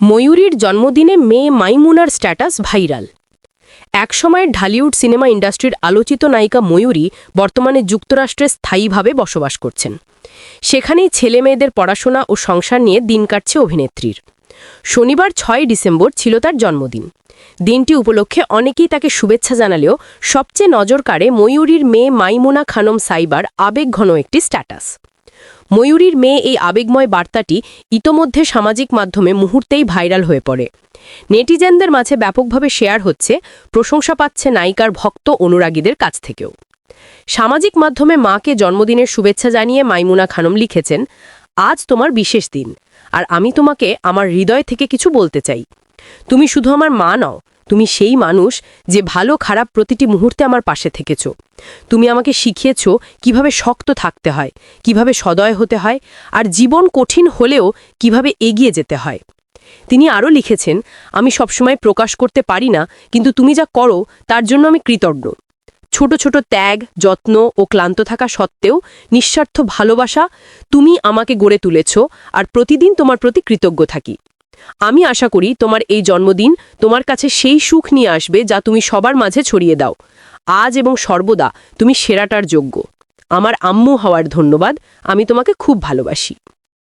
ময়ূরীর জন্মদিনে মেয়ে মাইমুনার status viral. একসময়ের ঢালিউড সিনেমা ইন্ডাস্ট্রির আলোচিত নায়িকা ময়ূরী বর্তমানে যুক্তরাষ্ট্রে স্থায়ীভাবে বসবাস করছেন। সেখানেই ছেলে মেয়েদের পড়াশোনা ও সংসার নিয়ে দিন কাটছে অভিনেত্রীর। শনিবার ছয় ডিসেম্বর ছিল তার জন্মদিন। দিনটি উপলক্ষে অনেকেই তাকে শুভেচ্ছা জানালেও সবচেয়ে নজর কাড়ে ময়ূরীর মেয়ে মাইমুনা খানম সাইবার আবেগঘন একটি স্ট্যাটাস। ময়ূরীর মেয়ে এই আবেগময় বার্তাটি ইতোমধ্যে সামাজিক মাধ্যমে মুহূর্তেই ভাইরাল হয়ে পড়ে। নেটিজেনদের মাঝে ব্যাপকভাবে শেয়ার হচ্ছে, প্রশংসা পাচ্ছে নায়িকার ভক্ত অনুরাগীদের কাছ থেকেও। সামাজিক মাধ্যমে মাকে জন্মদিনের শুভেচ্ছা জানিয়ে মাইমুনা খানম লিখেছেন, আজ তোমার বিশেষ দিন, আর আমি তোমাকে আমার হৃদয় থেকে কিছু বলতে চাই। তুমি শুধু আমার মা নও তুমি সেই মানুষ যে ভালো খারাপ প্রতিটি মুহূর্তে আমার পাশে থেকেছ। তুমি আমাকে শিখিয়েছ কীভাবে শক্ত থাকতে হয়, কীভাবে সদয় হতে হয় আর জীবন কঠিন হলেও কীভাবে এগিয়ে যেতে হয়। তিনি আরও লিখেছেন, আমি সবসময় প্রকাশ করতে পারি না, কিন্তু তুমি যা করো তার জন্য আমি কৃতজ্ঞ। ছোট ছোট ত্যাগ, যত্ন ও ক্লান্ত থাকা সত্ত্বেও নিঃস্বার্থ ভালোবাসা তুমি আমাকে গড়ে তুলেছ আর প্রতিদিন তোমার প্রতি কৃতজ্ঞ থাকি। আমি আশা করি তোমার এই জন্মদিন তোমার কাছে সেই সুখ নিয়ে আসবে যা তুমি সবার মাঝে ছড়িয়ে দাও। আজ এবং সর্বদা তুমি সেরাটার যোগ্য। আমার আম্মু হওয়ার ধন্যবাদ। আমি তোমাকে খুব ভালোবাসি।